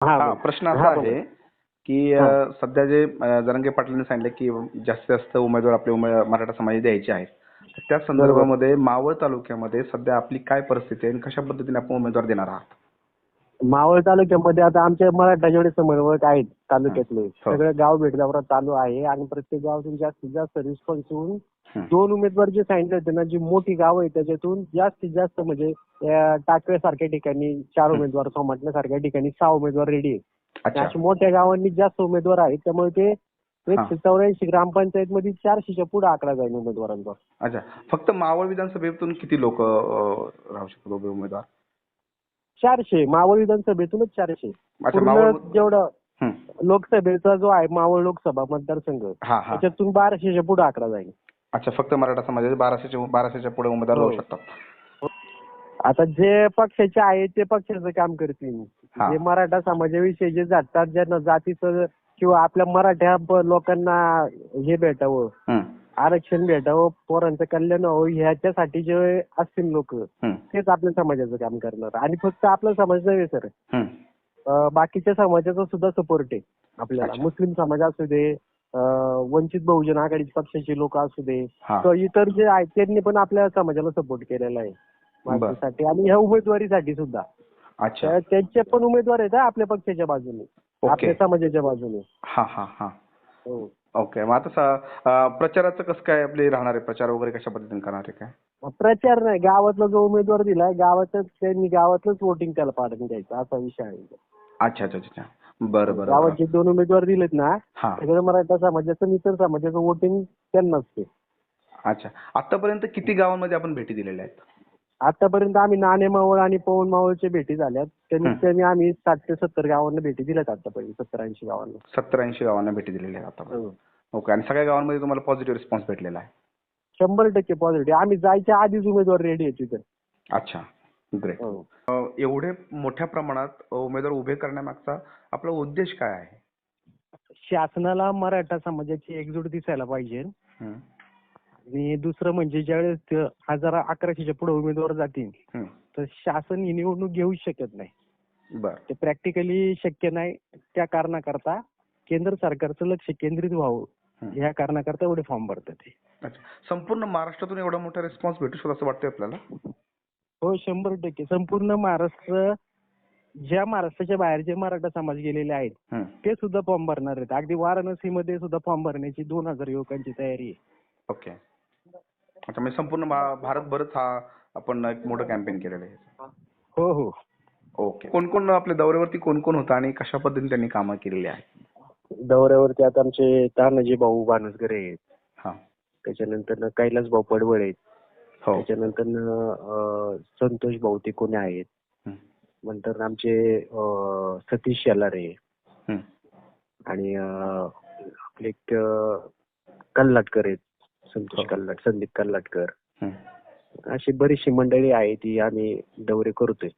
हा प्रश्न असा. आहे की सध्या जे जरांगे पाटलांनी सांगितलं की जास्तीत जास्त उमेदवार आपले मराठा समाजाचे द्यायचे आहेत. तर त्या संदर्भामध्ये मावळ तालुक्यामध्ये सध्या आपली काय परिस्थिती आहे आणि कशा पद्धतीने आपण उमेदवार देणार आहात? मावळ तालुक्यामध्ये आता आमचे मराठा जेवढे समन्वयक आहेत तालुक्यातले हो. सगळे गाव भेट दौरा चालू आहे आणि प्रत्येक गावातून जास्तीत जास्त रिस्पॉन्स येऊन हं. दोन उमेदवार जे सांगितले होते ना जी मोठी गाव आहे त्याच्यातून जास्तीत जास्त म्हणजे टाकवे सारख्या ठिकाणी चार उमेदवार सोमाटणे सारख्या ठिकाणी सहा उमेदवार रेडी आहेत. अच्छा. अशा मोठ्या गावांनी जास्त उमेदवार आहेत त्यामुळे ते एकशे चौऱ्याऐंशी ग्रामपंचायत मध्ये चारशेच्या पुढे आकडा जाईल उमेदवारांचा अच्छा. फक्त मावळ विधानसभेतून किती लोक राहू शकतात उभे उमेदवार? चारशे मावळ विधानसभेतूनच चारशे पूर्ण जेवढं. लोकसभेचा जो आहे मावळ लोकसभा मतदारसंघ त्याच्यातून बाराशेच्या पुढे आकडा जाईल अच्छा फक्त मराठा समाजाचे बाराशेच्या बाराशेच्या पुढे उमेदवार राहू हो. शकतात आता जे पक्षाचे आहे ते पक्षाचं काम करतील. जे मराठा समाजाविषयी जे जातात ज्यांना जातीचं किंवा आपल्या मराठ्या लोकांना हे भेटावं. आरक्षण भेटावं पोरांचं कल्याण व्हावं ह्याच्यासाठी जे असतील लोक. तेच आपल्या समाजाचं काम करणार. आणि फक्त आपला समाज नव्हे सर. हं. बाकीच्या समाजाचा सुद्धा सपोर्ट आहे आपल्याला. मुस्लिम समाज असू दे वंचित बहुजन आघाडी पक्षाचे लोक असू दे तर इतर जे आहेत त्यांनी पण आपल्या समाजाला सपोर्ट केलेला आहे. मागणीसाठी आणि ह्या उमेदवारीसाठी सुद्धा. अच्छा. त्यांचे पण उमेदवार आहेत आपल्या पक्षाच्या बाजूने. आपल्या समाजाच्या बाजूने. हा हा हा. हो. ओके मग आता स- अं, प्रचाराचं कसं काय आपले राहणार आहे? प्रचार वगैरे कशा पद्धतीने करणार आहे काय? प्रचार नाही गावातला जो उमेदवार दिलाय गावातच त्यांनी गावातलंच वोटिंग त्याला पाडून द्यायचं असा विषय आहे. अच्छा अच्छा अच्छा बरं बरं बरं. गावात जे दोन उमेदवार दिलेत ना हा. सगळं मराठा समाजाचं इतर समाजाचं वोटिंग त्यांनाच ते अच्छा. आतापर्यंत किती गावांमध्ये आपण भेटी दिलेल्या आहेत? आतापर्यंत आम्ही नाणे मावळ आणि पवन मावळच्या भेटी झाल्यात. त्यांनी हं. त्यांनी आम्ही साठ ते सत्तर गावांना भेटी दिल्यात आतापर्यंत सत्तर ऐंशी गावांना. सत्तर ऐंशी गावांना भेटी दिलेल्या आहेत आतापर्यंत. हो. ओके आणि सगळ्या गावांमध्ये तुम्हाला पॉझिटिव्ह रिस्पॉन्स भेटलेला आहे? शंभर टक्के पॉझिटिव्ह आम्ही जायच्या आधीच उमेदवार रेडी आहे तिथे. अच्छा ग्रेट हो. एवढे मोठ्या प्रमाणात उमेदवार उभे करण्यामागचा आपला उद्देश काय आहे? शासनाला मराठा समाजाची एकजूट दिसायला पाहिजे. हं. आणि दुसरं म्हणजे ज्यावेळेस हजार अकराशेच्या पुढे उमेदवार जातील हं. तर शासन ही निवडणूक घेऊ शकत नाही. बरं. ते प्रॅक्टिकली शक्य नाही त्या कारणाकरता केंद्र सरकारचं लक्ष केंद्रित व्हावं. ह्या कारणाकरता एवढे फॉर्म भरतात अच्छा. संपूर्ण महाराष्ट्रातून एवढा मोठा रिस्पॉन्स भेटू शकतो असं वाटतंय आपल्याला? हो शंभर टक्के. संपूर्ण महाराष्ट्र ज्या महाराष्ट्राच्या बाहेर जे मराठा समाज गेलेले आहेत. ते सुद्धा फॉर्म भरणार आहेत. अगदी वाराणसीमध्ये सुद्धा फॉर्म भरण्याची दोन हजार युवकांची तयारी आहे. ओके. अच्छा म्हणजे संपूर्ण भा- भारतभरच हा आपण एक मोठं कॅम्पेन केलेलं आहे. हो हो. ओके कोण कोण आपल्या दौऱ्यावरती कोण कोण होतं आणि कशा पद्धतीने त्यांनी कामं केलेली आहेत? दौऱ्यावरती आता आमचे तानाजी भाऊ बाणसगरे आहेत. हा. त्याच्यानंतर कैलास भाऊ पडवळ आहेत. हो. त्याच्यानंतर संतोष भाऊ तिकोने आहेत. हं. नंतर आमचे अं, सतीश शेलारे हं. आणि अं, आपले एक अं, कल्लाटकर आहेत. संतोष. कल्लाट संदीप कल्लाटकर हं. अशी बरीचशी मंडळी आहे ती आम्ही दौरे करतोय